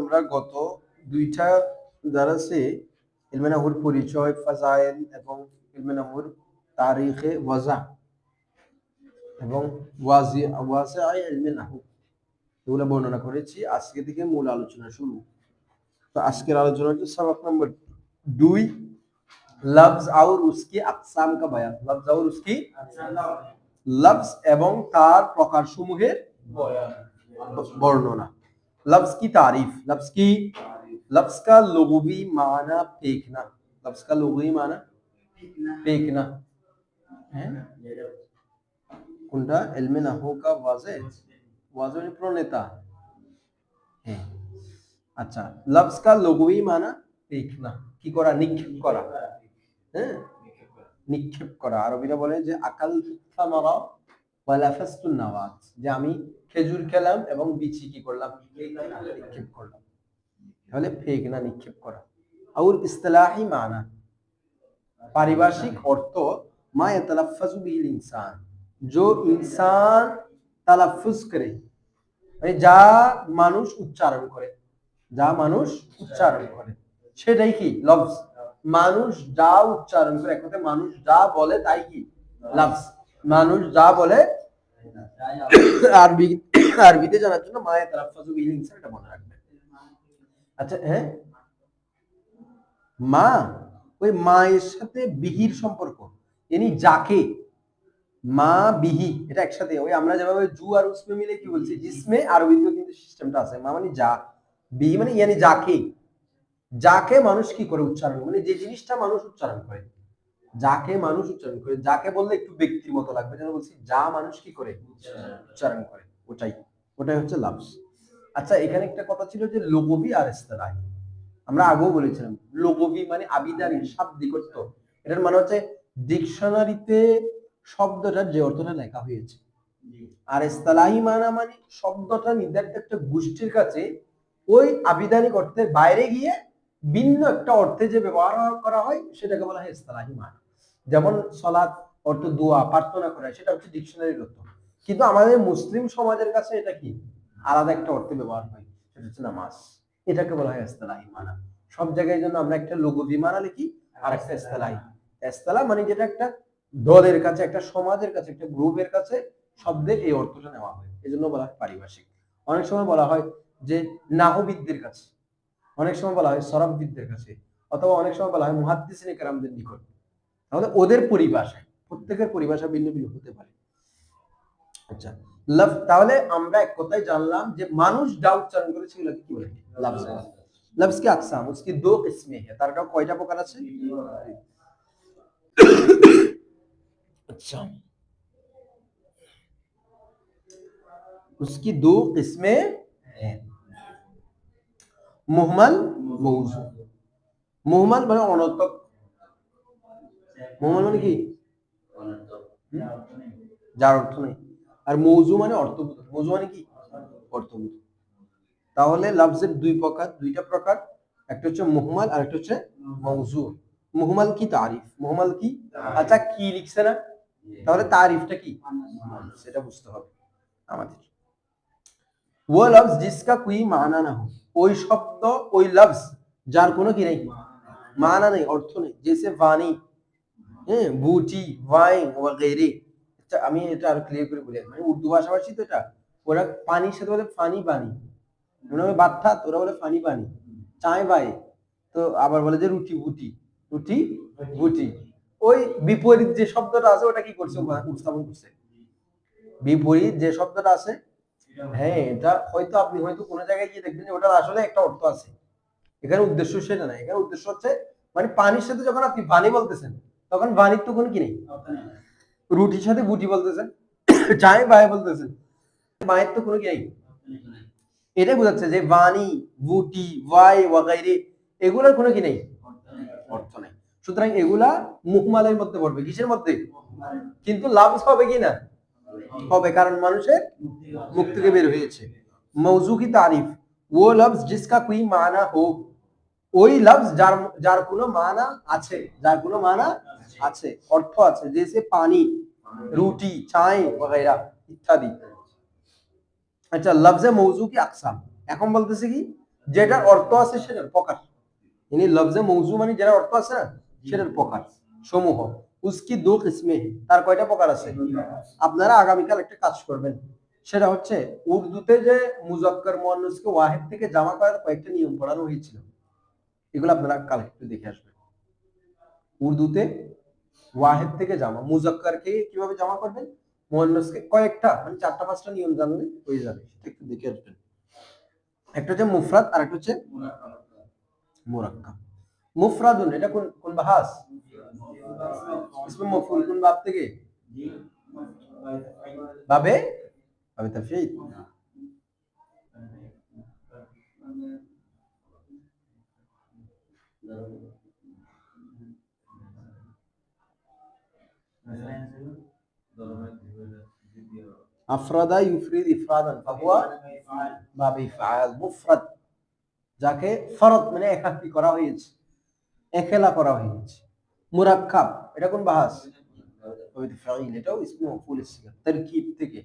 আমরা গত দুইটা দারাসে ইলমেনাহুর পরিচয়, ফাজাইল এবং ইলমেনাহুর তারিখে ওয়াজা এবং ওয়াজি ওয়াজে ইলমেনাহু এগুলো বর্ণনা করেছি। আজকে থেকে মূল আলোচনা শুরু। তো আজকের আলোচনা হচ্ছে সবক নম্বর দুই, লফজ আউর উসকি আকসাম কা বয়ান। লফজ আউর উসকি লফজ এবং তার প্রকার সমূহের বর্ণনা। लफ्ज की तारीफ़, लफ्ज की, लफ्ज का लोगवी माना फेंकना, लफ्ज का लोगवी माना फेंकना। कुंडा इल्म का वाजे वाजे अच्छा लफ्ज का लोगवी माना फेंकना কি করা নিক্ষেপ করা হ্যাঁ নিক্ষেপ ওয়ালাফাস্তু নাওয়াত যে আমি খেজুর খেলাম এবং বিচি কি করলাম নিক্ষেপ করলাম তাহলে ফেকনা নিক্ষেপ করা আউর ইসলাহি মানা পারিভাষিক অর্থ মা ইয়াতালাফাজু বিহিল ইনসান जो इंसान তালাফুজ করে মানে যা মানুষ উচ্চারণ করে যা মানুষ উচ্চারণ করে সেটাই কি লফজ মানুষ যা উচ্চারণ করে এক কথায় মানুষ যা বলে তাই কি লফজ মানুষ যা বলে আরবি আরবিতে জানার জন্য মায়ের ইনসান এটা মনে রাখবেন আচ্ছা হ্যাঁ? মা, ওই মায়ের সাথে বিহির সম্পর্ক, ইনি যাকে, মা বিহি, এটা একসাথে, ওই আমরা যেভাবে জু আর উসমে মিলে কি বলছি, জিসমে আরবিতেও কিন্তু সিস্টেমটা আছে, মা মানে যা বিহি মানে ইয়ানি যাকে যাকে মানুষ কি করে উচ্চারণ মানে যে জিনিসটা মানুষ উচ্চারণ করে। যাকে মানুষ উচ্চারণ করে, যাকে বললে একটু ব্যক্তির মতো লাগবে, যেন বলছি যা মানুষ কি করে? উচ্চারণ করে। ওটাই। ওটাই হচ্ছে লাভস আচ্ছা এখানে একটা কথা ছিল যে লোগবি আর ইস্তেলাহি আমরা আগেও বলেছিলাম লোগবি মানে আবিদারি শাব্দিক অর্থ এটার মানে হচ্ছে ডিকশনারিতে শব্দটার যে অর্থটা লেখা হয়েছে। আর ইস্তেলাহি মানা মানে শব্দটা নির্ধারিত একটা গোষ্ঠীর কাছে ওই আবিধানিক অর্থের বাইরে গিয়ে ভিন্ন একটা অর্থে যে ব্যবহার করা হয়, সেটাকে বলা হয় ইস্তেলাহি মানা। যেমন সলাৎ, অর্থ, দোয়া, প্রার্থনা করা, সেটা হচ্ছে ডিকশনারির অর্থ। কিন্তু আমাদের মুসলিম সমাজের কাছে এটা কি? আলাদা একটা অর্থে ব্যবহার হয়, সেটা হচ্ছে নামাজ। এটাকে বলা হয় ইস্তেলাহি মানা সব জায়গায় জন্য আমরা একটা লঘুবি মানা লিখি, আর একটা ইস্তেলাহি ইস্তেলা মানে যেটা একটা দলের কাছে, একটা সমাজের কাছে, একটা গ্রুপের কাছে শব্দের এই অর্থটা নেওয়া হয়। এই জন্য বলা হয় পারিভাষিক। অনেক সময় বলা হয় যে নাহবিদদের কাছে। অনেক সময় বলা হয় সরববিদদের কাছে। অথবা অনেক সময় বলা হয় মুহাদ্দিসিন নিকট। তাহলে ওদের পরিভাষায় প্রত্যেকের পরিভাষা ভিন্ন ভিন্ন হতে পারে আচ্ছা লফ তাহলে আমরা এক কথায় জানলাম যে মানুষ যা উচ্চারণ করে সেগুলোকে কি বলে লফজ লফজ কি আকসাম उसकी दो किस्में है তার কাছে কয়টা প্রকার আছে अच्छा उसकी दो किस्में हैं मुहमल मौजू মুহমাল মানে অনর্থক মানে কি? যার অর্থ নেই। আর মৌজু মানে অর্থবোধ মৌজু মানে কি? অর্থবোধ তাহলে লাফজের দুই প্রকার দুইটা প্রকার একটা হচ্ছে মুহমাল আর একটা হচ্ছে মৌজু। মুহমাল কি তারিফ? মুহমাল কি? আচ্ছা কি লিখছে না? তাহলে তারিফটা কি? সেটা বুঝতে হবে আমাদের। ও লাভস জিসকা কুই মানা না হোক ওই শব্দ ওই লাভস যার কোনো কি নেই? মানা। নেই অর্থ নেই। জেসে বাণী হ্যাঁ বুটি ওয়াইন ওয়াগেরে আচ্ছা, আমি এটা আর ক্লিয়ার করে বলি। মানে উর্দু ভাষাভাষী তো এটা? ওরা পানির সাথে বলে ফানি পানি ওরা বলে বাত্তাত ওরা বলে ফানি পানি চায় বাই তো আবার বলে যে রুটি বুটি। রুটি বুটি। ওই বিপরীত যে শব্দটা আছে ওটা কি করছে? উপস্থাপন করছে। বিপরীত যে শব্দটা আছে হ্যাঁ এটা হয়তো আপনি হয়তো কোনো জায়গায় গিয়ে দেখবেন যে ওটার আসলে একটা অর্থ আছে। এখানে উদ্দেশ্য সেটা না এখানে উদ্দেশ্য হচ্ছে মানে পানির সাথে যখন আপনি বাণী বলতেছেন তখন বাণীর তো কোনো কি নেই? রুটির সাথে বুটি বলতেছেন চায় বায় বলতেছেন মায়ের তো কোনো কি নেই? এটাই বোঝাচ্ছে যে বাণী, বুটি, ওয়াই, ওয়াগাইরে, এগুলোর কোনো কি নেই? অর্থ নেই। সুতরাং এগুলা মুখমালের মধ্যে পড়বে। কিসের মধ্যে? কিন্তু লাভ হবে কি না? হবে, কারণ মানুষের মুখ থেকে বের হয়েছে। মৌজু কি তারিফ। ও লফজ জিসকা কোই মানা हो ওই লাভ যার যার কোনো মানা আছে, যার কোনো মানা আছে, অর্থ আছে जैसे পানি, রুটি, চায় বগেরা ইত্যাদি। আচ্ছা লফজে মৌজু কি আকসাম এখন বলতেছে কি, যেটার অর্থ আছে সেটার প্রকার। ইনি লফজে মৌজু মানে যেটার অর্থ আছে না, সেটার প্রকার, সমূহ। উসকি দু কিসমে, তার কয়টা প্রকার আছে? আপনারা আগামীকাল একটা কাজ করবেন। সেটা হচ্ছে, উর্দুতে যে মুজক্কর মোয়ান্নসকে ওয়াহিদ থেকে জামা করার কয়েকটা নিয়ম পড়ানো হয়েছিল। এগুলো আপনারা কাল একটু দেখে আসবেন। উর্দুতে ওয়াহেদ থেকে জামা, মুজাক্কারকে কীভাবে জামা করবেন? মুয়ান্নাসকে কয়েকটা মানে চারটা, পাঁচটা নিয়ম জানলে হয়ে যাবে, সেটা একটু দেখে আসবেন। একটা হচ্ছে মুফরাদ, আর একটা হচ্ছে মুরাক্কাব। মুফরাদুন, এটা কোন কোন বাহাস? ইসমে মফউল কোন বাব থেকে? বাবে বাবে তাফসীর? আফরাদা ইউফরিদ ইফরাদান ফাহুয়া বাবে ইফআল মুফরাদ যাকে ফরদ মানে একাকি করা হয়েছে একেলা করা হয়েছে মুরাক্কাব এটা কোন বাহাস? ফাইল এটাও ইসমে মফউল সিগা তারকিব থেকে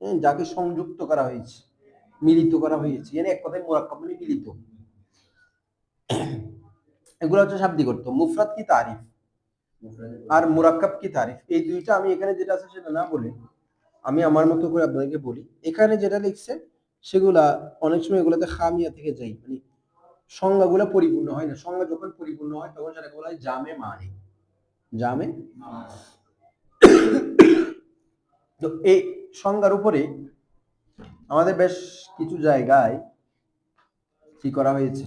হ্যাঁ, যাকে সংযুক্ত করা হয়েছে মিলিত করা হয়েছে মানে এক কথায় মুরাক্কাব মানে মিলিত। এগুলো হচ্ছে শাব্দিক অর্থ। মুফরাদ কি তারিফ? আর মুরাক্কাব কি তারিফ? এই দুইটা আমি এখানে যেটা আছে সেটা না বলে আমি আমার মতো করে আপনাদেরকে বলি। এখানে যেটা লিখছে, সেগুলা অনেক সময় এগুলোতে খামিয়া থেকে যাই মানে সংজ্ঞাগুলো পরিপূর্ণ হয় না। সংজ্ঞা যখন পরিপূর্ণ হয়, তখন সেটাকে বলা হয় জামে মানে। জামে তো এই সংজ্ঞার উপরে আমাদের বেশ কিছু জায়গায় কি করা হয়েছে?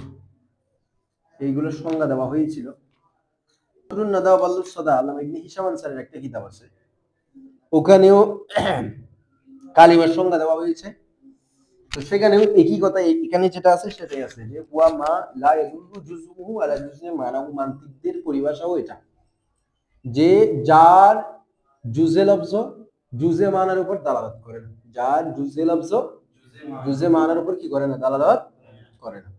এইগুলোর সংজ্ঞা দেওয়া হয়েছিল। একটা কিতাব আছে। ওখানেও কালিমার সংজ্ঞা দেওয়া হয়েছে। তো সেখানেও একই কথা, এখানে যেটা আছে সেটাই আছে যে, ওয়া মা মান্তিকদের পরিভাষাও এটা। যে যার জুজে লফজ জুজে মানার উপর দালালত করে না যার জুজে লফজ জুজে মানার উপর কি করে না, দালালত করে না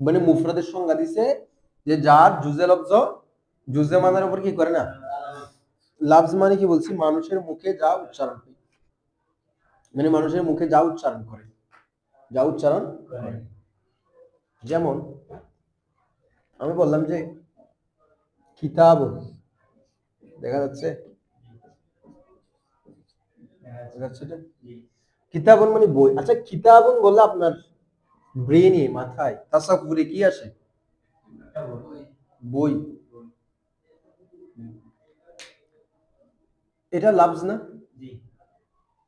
মানে মুফরাদের সংজ্ঞা দিছে যে যার জুজে লফজ জুজে মানার উপর কি করে না? লাফজ মানে কি বলছি? মানুষের মুখে যা উচ্চারণ হয় মানে মানুষের মুখে যা উচ্চারণ করে। যা উচ্চারণ করে। যেমন, আমি বললাম যে কিতাব, দেখা যাচ্ছে? কিতাবন মানে বই। আচ্ছা কিতাবন বললে আপনার ব্রেনে মাথায়। তাসাফুরে কি আসে? বই। এটা লাভস না?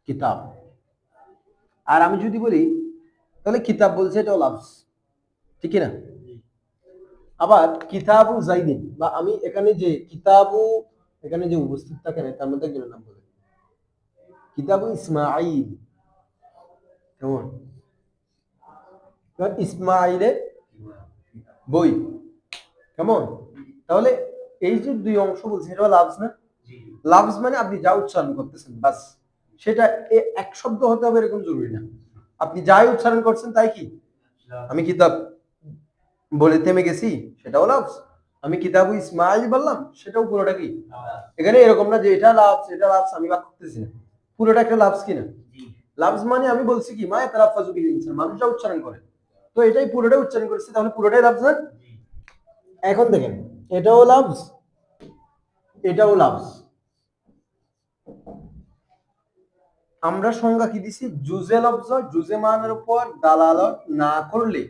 কিতাব। আর আমি যদি বলি তাহলে কিতাব বলছে এটাও লাভস। ঠিক না আবার কিতাবু জাইদিন বা আমি এখানে যে কিতাবু এখানে যে উপস্থিত থাকে না তার মধ্যে একজনের নাম বলে। কিতাবু ইসমাইল কেমন? ইসমাইলের বই। কেমন তাহলে এই যে দুই অংশ বলছে এটা লাভস না? লাভস মানে আপনি যা উচ্চারণ করতেছেন বাস। সেটা এক শব্দ হতে হবে এরকম জরুরি না। আপনি যাই উচ্চারণ করছেন তাই কি? আমি কিতাব বলে থেমে গেছি সেটাও লাভস। আমি কিতাবু ইসমাইল বললাম সেটাও পুরোটা কি? এখানে এরকম না যে এটা লাভস এটা লাভস আমি বাক করতেছি না। পুরোটা একটা লাভস কিনা? লাভস মানে আমি বলছি কি মা তারা ফাজুকি ইনসান মানুষ যা উচ্চারণ করে। তো এটাই পুরোটাই উচ্চারণ করছে, তাহলে পুরোটাই লাভস না এখন দেখেন, এটাও লাভস এটাও লাভস আমরা সংজ্ঞা কি দিছি? জুজে লফজ জুজে মানের উপর দালালত না করলে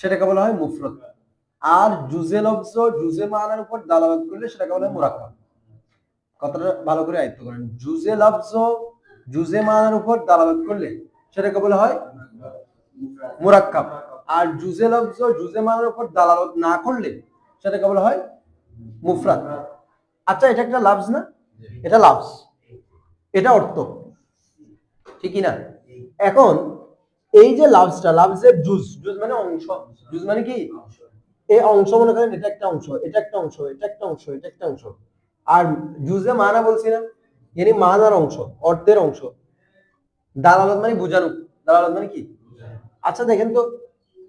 সেটাকে বলা হয় মুফরদ আর জুজে লফজ জুজে মানের উপর দালালত করলে সেটাকে বলা হয় মুরাক্কাব। কথাটা ভালো করে আয়ত্ত করেন। জুজে লফজ জুজে মানের উপর দালালত করলে সেটাকে বলা হয় মুরাক্কাব। আর জুজে লফজ জুজে মানের উপর দালালত না করলে সেটাকে বলা হয় মুফরাদ। আচ্ছা এটা একটা লাভস না? এটা লাভস এটা অর্থ। ঠিকই না? এখন এই যে লাভসটা লাভসের জুজ জুজ মানে অংশ। জুজ মানে কি? এই অংশ মনে করেন, এটা একটা অংশ, এটা একটা অংশ, এটা একটা অংশ, এটা একটা অংশ। আর জুজে মানা বলছি না yani মানার অংশ, অর্থের অংশ। দালালত মানে বুঝানো। দালালত মানে কি? আচ্ছা দেখেন তো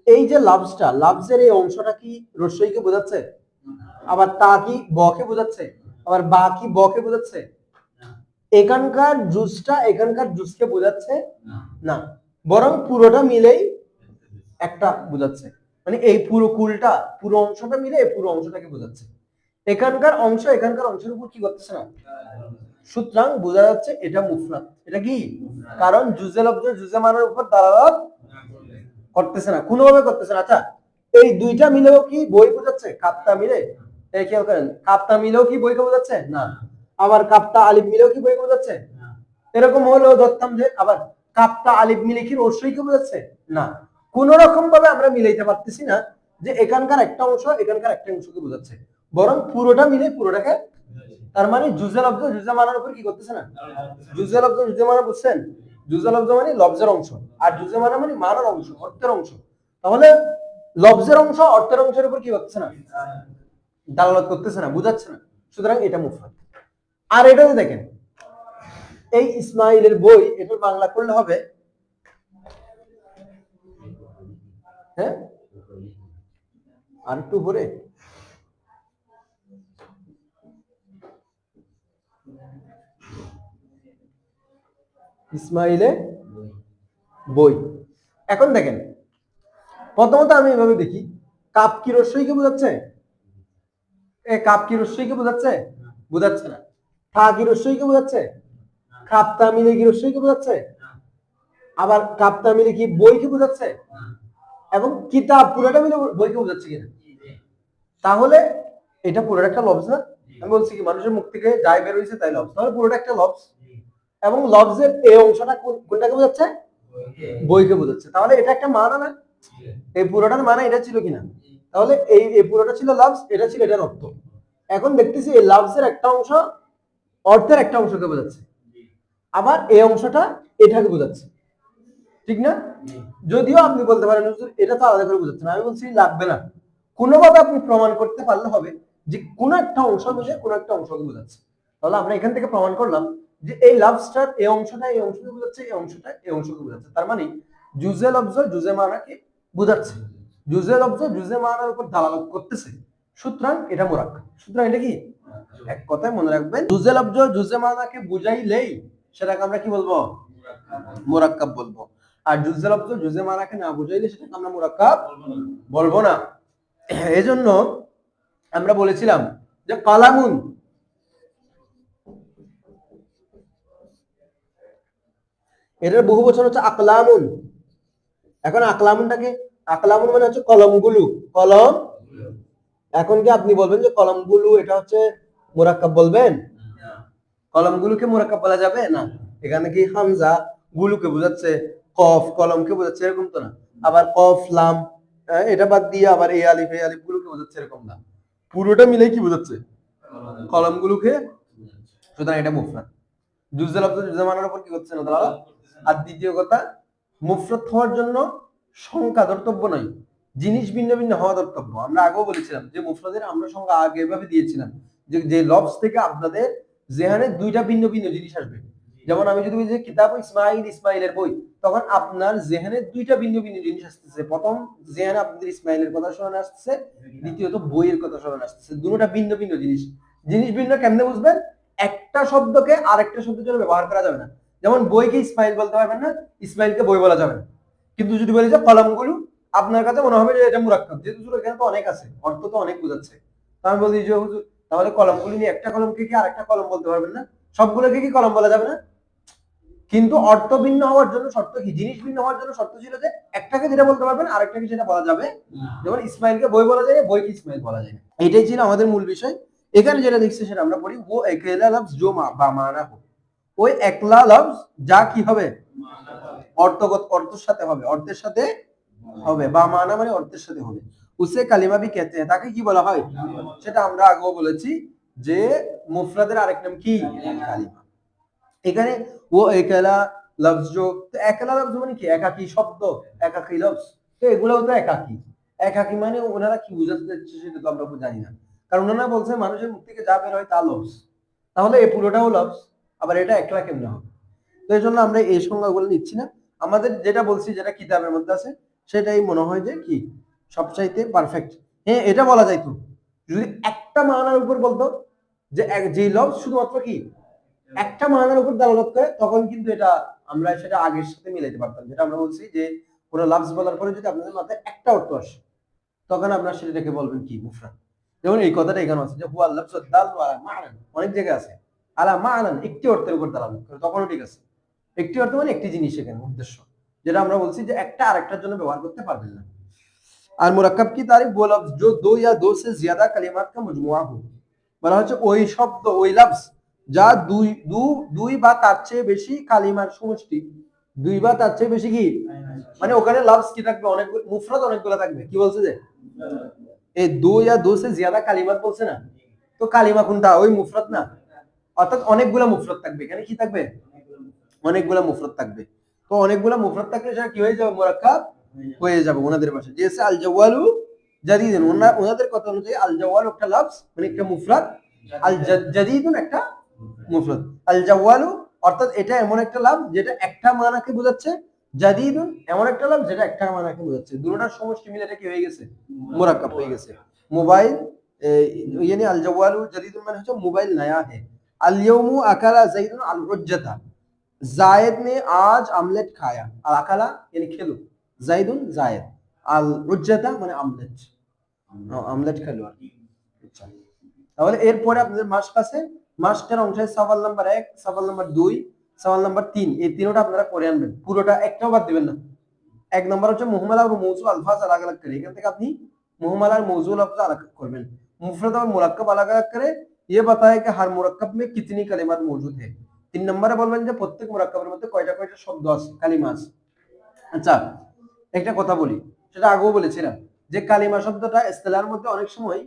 এই যে লাভসটা লাভসের এই অংশটা কি রস্যইকে বোঝাচ্ছে? আবার তা কি বকে বোঝাচ্ছে? আবার বা কি বকে বোঝাচ্ছে? এখানকার জুসটা এখানকার জুসকে বোঝাচ্ছে? না। বরং পুরোটা মিলেই একটা বোঝাচ্ছে। মানে এই পুরো কুলটা পুরো অংশটা মিলে এই পুরো অংশটাকে বোঝাচ্ছে। এখানকার অংশ এখানকার অংশের উপর কি করতেছে না? সুতরাং বোঝা যাচ্ছে এটা মুফরাদ। এটা কি? কারণ জুজে লব্জ জুজে মানের উপর দালালত করতেছে না কোনোভাবে করতেছে না। আচ্ছা এই দুইটা মিলেও কি বই বোঝাচ্ছে? কাপ্তা মিলে? এই খেয়াল করেন কাপ্তা মিলেও কি বইকে বোঝাচ্ছে? না। আবার কাপ্তা আলিফ মিলেও কি বইকে বোঝাচ্ছে? এরকম হলো ধরতাম যে আবার কাপ্তা আলিফ মিলে কি রসই কে বোঝাচ্ছে? না। কোন রকম ভাবে আমরা মিলাইতে পারতেছি না যে এখানকার একটা অংশ এখানকার একটা অংশকে বোঝাচ্ছে। বরং পুরোটা মিলে পুরোটাকে তার মানে জুজে লব্জ জুজে মানার উপর কি করতেছে না? জুজে লব্জ জুজে মানা বুঝছেন? জুজে লব্জ মানে লব্জের অংশ, আর জুজে মানা মানে মানার অংশ, অর্থের অংশ। তাহলে লব্জের অংশ, অর্থের অংশের উপর কি করতেছে না? দালালত করতেছে না, বুঝাচ্ছে না। সুতরাং এটা মুফরাদ। আর এটাতে দেখেন, এই ইসমাইলের বই এটার বাংলা করলে হবে? হ্যাঁ? আর একটু উপরে। ইসমাইলে বই। এখন দেখেন, প্রথমত আমি এভাবে দেখি, কাপ কি রস্যইকে বোঝাচ্ছে? এ, কাপ কি রস্যইকে বোঝাচ্ছে? বোঝাচ্ছে না। থা কি রস্যইকে বোঝাচ্ছে? কাপ্তা মিলে কি রস্যইকে বোঝাচ্ছে? আবার কাপ্তা মিলে কি বইকে বোঝাচ্ছে? এবং কিতাব পুরোটা মিলে বইকে বোঝাচ্ছে কিনা? তাহলে এটা পুরোটা একটা লবস না? আমি বলছি কি, মানুষের মুখ থেকে যাই বের হয়েছে তাই লবস তাহলে পুরোটা একটা লবস এবং লবসের এই অংশটা কোন- কোনটাকে বোঝাচ্ছে? বইকে বোঝাচ্ছে। তাহলে এটা একটা মানা না এই পুরোটার মানে এটা ছিল কিনা? তাহলে এই এই পুরোটা ছিল লাভস এটা ছিল এটার অর্থ। এখন দেখতেছি এই লাভসের একটা অংশ অর্থের একটা অংশকে বোঝাচ্ছে। আবার এই অংশটা এটাকে বোঝাচ্ছে। ঠিক না? যদিও আপনি বলতে পারেন এটা তো আলাদা করে বোঝাচ্ছে না। আমি বলছি, লাগবে না। কোনোভাবে আপনি প্রমাণ করতে পারলে হবে যে কোন একটা অংশ মিলে কোন একটা অংশকে বোঝাচ্ছে। তাহলে আমরা এখান থেকে প্রমাণ করলাম যে এই লাভ স্টার এই অংশটা, এই অংশকে বোঝাচ্ছে, এই অংশটা, এই অংশকে বোঝাচ্ছে। তার মানে জুজে লব্জ জুজে মানাকে বোঝাচ্ছে। জুজে লব্জ জুজে মানার উপর দালালত করতেছে। সুতরাং এটা মোরাক্কাব সুতরাং এটা কি? এক কথায় মনে রাখবেন জুজে লব্জ জুজে মানাকে বুঝাইলেই সেটাকে আমরা কি বলব? মোরাক্কাব বলব। আর জুজে লব্জ জুজে মানাকে না বুঝাইলে সেটাকে আমরা মোরাক্কাব বলব না। এজন্য আমরা বলেছিলাম যে কালামুন এটার বহু বছর হচ্ছে আকলামুন। এখন আকলামুনটাকে আকলামুন মানে হচ্ছে কলমগুলো। কলম? এখন কি আপনি বলবেন যে কলমগুলো এটা হচ্ছে মোরাক্কাব বলবেন? কলমগুলোকে মোরাক্কাব বলা যাবে? না। এখানে কি হামজা গুলুকে বোঝাচ্ছে, কফ কলমকে বোঝাচ্ছে, এরকম তো না? আবার কফ, লাম এটা বাদ দিয়ে আবার এই আলিফ এই আলিফ গুলোকে বোঝাচ্ছে, এরকম না। পুরোটা মিলে কি বোঝাচ্ছে? কলমগুলোকে। সুতরাং এটা মুফরাদ। জুজেল আব্দুল জুজামানের উপর কি হচ্ছে না তারা আর দ্বিতীয় কথা, মুফরত হওয়ার জন্য সংখ্যা ধর্তব্য নয়, জিনিস ভিন্ন ভিন্ন হওয়া ধর্তব্য। আমরা আগেও বলেছিলাম যে মুফরদের আমরা সংখ্যা আগে এভাবে দিয়েছিলাম, যে যে লবস থেকে আপনাদের জেহানে দুইটা ভিন্ন ভিন্ন জিনিস আসবে। যেমন আমি যদি বলি যে কিতাব ইসমাইল ইসমাইলের বই, তখন আপনার জেহানে দুইটা ভিন্ন ভিন্ন জিনিস আসতেছে। প্রথম জেহানে আপনাদের ইসমাইলের কথা স্মরণে আসতেছে, দ্বিতীয়ত বইয়ের কথা স্মরণে আসতেছে। দুটোটা ভিন্ন ভিন্ন জিনিস। জিনিস ভিন্ন কেমনে বুঝবেন? একটা শব্দকে আরেকটা শব্দের জন্য ব্যবহার করা যাবে না। যেমন বইকে ইসমাইল বলতে পারবেন না ইসমাইলকে বই বলা যাবে না। কিন্তু যদি বলি যে কলমগুলো আপনার কাছে মনে হবে যে এটা মুরাক্কাব যেহেতু হুজুর এখানে তো অনেক আছে অর্থ তো অনেক বোঝাচ্ছে। তো আমি বলি যে হুজুর তাহলে কলমগুলো নিয়ে একটা কলমকে কি আরেকটা কলম বলতে পারবেন না? সবগুলোকে কি কলম বলা যাবে না? কিন্তু অর্থ ভিন্ন হওয়ার জন্য শর্ত কি? জিনিস ভিন্ন হওয়ার জন্য শর্ত ছিল যে একটাকে যেটা বলতে পারবেন আরেকটাকে সেটা বলা যাবে। যেমন ইসমাইলকে বই বলা যায় বইকে ইসমাইল বলা যায় এটাই ছিল আমাদের মূল বিষয়। এখানে যেটা দেখছি সেটা আমরা পড়ি ও একলা লফজ জো মা বা মানা হো। ওই একলা লফজ যা কি হবে? অর্থগত, অর্থের সাথে হবে, অর্থের সাথে হবে বা মানা মানে অর্থের সাথে হবে। উসে কালিমা বি কেতে তাকে কি বলা হয়? সেটা আমরা আগেও বলেছি যে মুফরাদের আরেক নাম কি? কালিমা। এখানে ও একলা লফজ তো একলা লফজ মানে কি? একাকী শব্দ, একাকী লফজ তো এগুলোও তো একাকী। একাকী মানে ওনারা কি বুঝাতে চাচ্ছে সেটা তো আমরা জানি না। কারণ ওনারা বলছে, মানুষের মুখ থেকে যা বের হয় তা লফজ তাহলে এই পুরোটাও লফজ আবার এটা একলা কেমনে হবে। তো এই জন্য আমরা এই সংজ্ঞাগুলো নিচ্ছি না। আমাদের যেটা বলছি, যেটা কিতাবের মধ্যে আছে, সেটাই মনে হয় যে কি? সবচাইতে পারফেক্ট হ্যাঁ এটা বলা যাইতো যদি একটা মানার উপর বলতো যে এক- শুধুমাত্র কি? একটা মানার উপর দালালত করে, তখন কিন্তু এটা আমরা সেটা আগের সাথে মিলাইতে পারতাম। যেটা আমরা বলছি যে কোনো লাফজ বলার পরে যদি আপনাদের মাথায় একটা অর্থ আসে, তখন আপনারা সেটাকে বলবেন কি? মুফরাদ। যেমন এই কথাটা এখানে আছে যে হুয়া মা'নান অনেক জায়গায় আছে। আলা মা একটি অর্থের উপর দালাল। তখনও ঠিক আছে। একটি অর্থ মানে একটি জিনিস এখানে, উদ্দেশ্য। যেটা আমরা বলছি যে একটা আরেকটার জন্য ব্যবহার করতে পারবেন না। আর মুরাক্কাব কি তারিফ? বল জো দো ইয়া দো সে জিয়াদা কালিমাত কা মজমুয়া মানে বলা হচ্ছে ওই শব্দ, ওই যা দুই, দু, দুই বা তার চেয়ে বেশি কালিমার সমষ্টি। দুই বা তার চেয়ে বেশি কি? মানে ওখানে লাফস কি থাকবে? অনেক, মুফরাদ অনেকগুলো থাকবে। কি বলছে যে? এই দো ইয়া দো সে জিয়াদা কালিমাত বলছে না? তো কালিমা কোনটা? ওই মুফরাদ না? অর্থাৎ অনেকগুলা মুফরাদ থাকবে। এখানে কি থাকবে? অনেকগুলা মুফরাদ থাকবে। তো অনেকগুলা মুফরাদ থাকলে সেটা কি হয়ে যাবে? মুরাক্কাব হয়ে যাবে ওনাদের ভাষায় যেসে আল জাওয়ালু জাদিদুন, ওনা- ওনাদের কথা অনুযায়ী আল জাওয়ালু একটা লফজ মানে একটা মুফরাদ। আল জাদিদুন একটা মুফরাদ। আল জাওয়ালু অর্থাৎ এটা এমন একটা লাভ যেটা একটা মানাকে বোঝাচ্ছে। জাদিদুন এমন একটা লাভ যেটা একটা মানাকে বোঝাচ্ছে। দুটোটার সমষ্টি মিলে এটা কি হয়ে গেছে? মুরাক্কাব হয়ে গেছে। মোবাইল ইয়ানি আল জাওয়ালু জাদিদুন মানে হচ্ছে মোবাইল নয়া है আলিয়মু আকালা জাইদুন আল রজ্জাতা জায়েদ নে আজ আমলেট খায়া আর আকালা এনে খেলো জাইদুন জায়েদ আল রুজ্জাতা মানে আমলেট আমলেট খেলো আর তাহলে এরপরে আপনাদের মাস আছে। মাস্কের অংশে সওয়াল নাম্বার এক সাবাল নাম্বার দুই, সওয়াল নাম্বার তিন। এই তিনটা আপনারা করে আনবেন। পুরোটা একটাও বাদ দিবেন না। এক নম্বর হচ্ছে মোহাম্মদ আর মৌজু আলফাজ আলাগ আলাগ করে এখান থেকে আপনি মোহাম্মদ আর মৌজু আলফাজ আলাগ করবেন। মুফরাদ আর মোলাক্কাব আলাগ আলাগ করে ये बताए कि हर मुरक्कब में कितनी कलिमात मौजूद है তিন নম্বরে বলবেন যে প্রত্যেক মুরাক্কাবের মধ্যে কয়টা কয়টা শব্দ আছে কালিমা আছে আচ্ছা একটা কথা বলি সেটা আগেও বলেছিলাম যে কালিমা শব্দটা ইস্তেলার মধ্যে অনেক সময়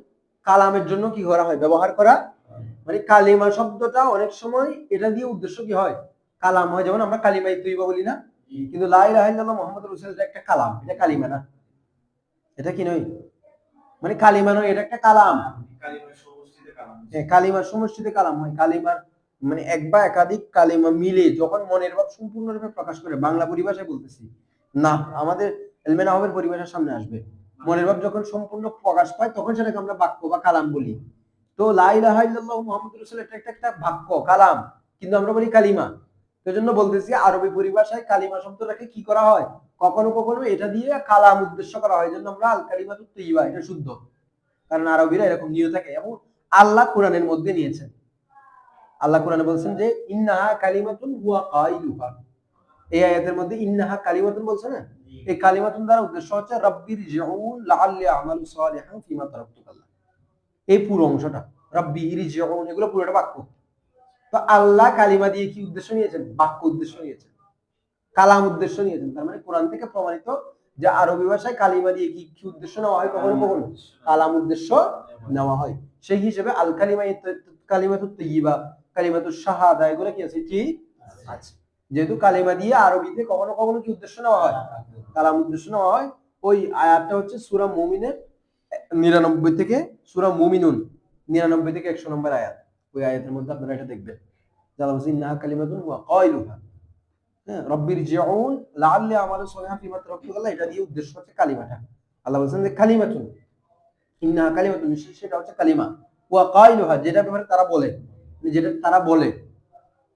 কালামের জন্য কি করা হয় ব্যবহার করা মানে কালিমা শব্দটা অনেক সময় এটা দিয়ে উদ্দেশ্য কি হয় কালাম হয় যেমন আমরা কালিমাই তুইবা বলি না কিন্তু লা ইলাহা ইল্লাল্লাহ মুহাম্মাদুর রাসূলুল্লাহ একটা কালাম এটা কালিমা না এটা কি নয় মানে কালিমা নয় এটা একটা কালাম হ্যাঁ, কালিমার সমষ্টিতে কালাম হয়। কালিমার মানে এক বা একাধিক কালিমা মিলে যখন মনের ভাব সম্পূর্ণরূপে প্রকাশ করে, বাংলা পরিভাষায় বলতেছি, না, আমাদের এলমেন আহমের পরিভাষার সামনে আসবে। মনের ভাব যখন সম্পূর্ণ প্রকাশ পায়, তখন সেটাকে আমরা বাক্য বা কালাম বলি। তো ইল্লাল্লাহ মুহাম্মদুর রাসূল এটা একটা একটা বাক্য, কালাম। কিন্তু আমরা বলি কালিমা। তো জন্য বলতেছি, আরবি পরিভাষায় কালিমা শব্দটাকে কি করা হয়? কখনো কখনো এটা দিয়ে কালাম উদ্দেশ্য করা হয়। জন্য আমরা আল কালিমা তৈবা এটা শুদ্ধ। কারণ আরবিরা এরকম নিয়ে থাকে। এবং আল্লাহ কোরআনের মধ্যে নিয়েছেন। আল্লাহ কোরআনে বলছেন যে ইন্নাহা কালিমাতুন হুয়া কাইলুহা। এই আয়াতের মধ্যে ইন্নাহা কালিমাতুন বলছে না? এই কালিমাতুন দ্বারা উদ্দেশ্য হচ্ছে রাব্বির জিউন লাআল্লি আমালু সালিহান ফিমা তারাকতুকাল্লাহ এই পুরো অংশটা রাব্বি ইরজিউন এগুলো পুরোটা বাক্য। তো আল্লাহ কালিমা দিয়ে কি উদ্দেশ্য নিয়েছেন? বাক্য উদ্দেশ্য নিয়েছেন। কালাম উদ্দেশ্য নিয়েছেন। তার মানে কোরআন থেকে প্রমাণিত যে আরবি ভাষায় কালিমা দিয়ে কি কি উদ্দেশ্য নেওয়া হয় কখনো কখনো? কালাম উদ্দেশ্য নেওয়া হয়। সেই হিসেবে আল কালিমা কালিমাতু তৈবা কালিমাতু শাহাদা এগুলো কি আছে? কি? আছে। যেহেতু কালিমা দিয়ে আরবিতে কখনো কখনো কি উদ্দেশ্য নেওয়া হয়? কালাম উদ্দেশ্য নেওয়া হয়। ওই আয়াতটা হচ্ছে সুরা মুমিনের নিরানব্বই থেকে সুরা মুমিনুন নিরানব্বই থেকে একশো নম্বর আয়াত। ওই আয়াতের মধ্যে আপনারা এটা দেখবেন। যারা বলছে ইন্নাহা কালিমাতুন ওয়া কাইলুহা হ্যাঁ রব্বির জিউন লাআল্লি আমালু সালিহান ফিমা তারাকতু এটা দিয়ে উদ্দেশ্য হচ্ছে কালিমাটা। আল্লাহ বলছেন যে কালিমাতুন। ইন্নাহা কালিমাতুন সেটা হচ্ছে কালিমা। ওয়া কাইলুহা, যেটা ব্যাপারে তারা বলে। মানে যেটা তারা বলে,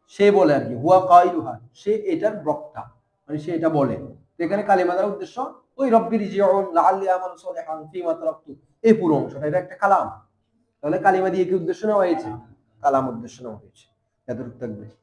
সে বলে আর কি। হুয়া কাইলুহা, সে এটার বক্তা। মানে সে এটা বলে। এখানে কালিমা দ্বারা উদ্দেশ্য, ওই রব্বির জিউন লাআল্লি আমালু সালিহান ফিমা তারাকতু। এই পুরো অংশটা, এটা একটা কালাম। তাহলে কালিমা দিয়ে কি উদ্দেশ্য নেওয়া হয়েছে? কালাম উদ্দেশ্য নেওয়া হয়েছে। এতটুকু থাকবে।